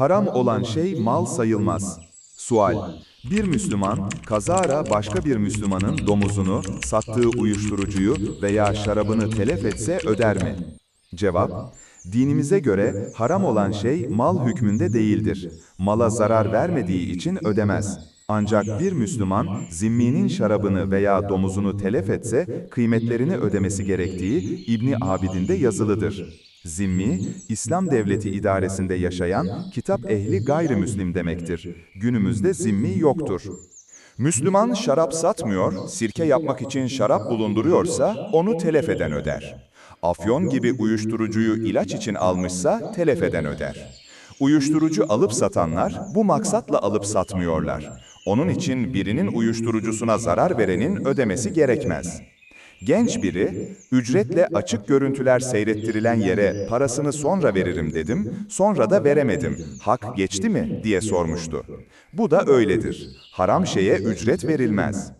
Haram olan şey mal sayılmaz. Sual. Bir Müslüman, kazara başka bir Müslümanın domuzunu, sattığı uyuşturucuyu veya şarabını telef etse öder mi? Cevap. Dinimize göre haram olan şey mal hükmünde değildir. Mala zarar vermediği için ödemez. Ancak bir Müslüman, zimminin şarabını veya domuzunu telef etse, kıymetlerini ödemesi gerektiği İbni Abidin'de yazılıdır. Zimmi, İslam devleti idaresinde yaşayan kitap ehli gayrimüslim demektir. Günümüzde zimmi yoktur. Müslüman şarap satmıyor, sirke yapmak için şarap bulunduruyorsa onu telef eden öder. Afyon gibi uyuşturucuyu ilaç için almışsa telef eden öder. Uyuşturucu alıp satanlar bu maksatla alıp satmıyorlar. Onun için birinin uyuşturucusuna zarar verenin ödemesi gerekmez. Genç biri, ücretle açık görüntüler seyrettirilen yere parasını sonra veririm dedim, sonra da veremedim. Hak geçti mi diye sormuştu. Bu da öyledir. Haram şeye ücret verilmez.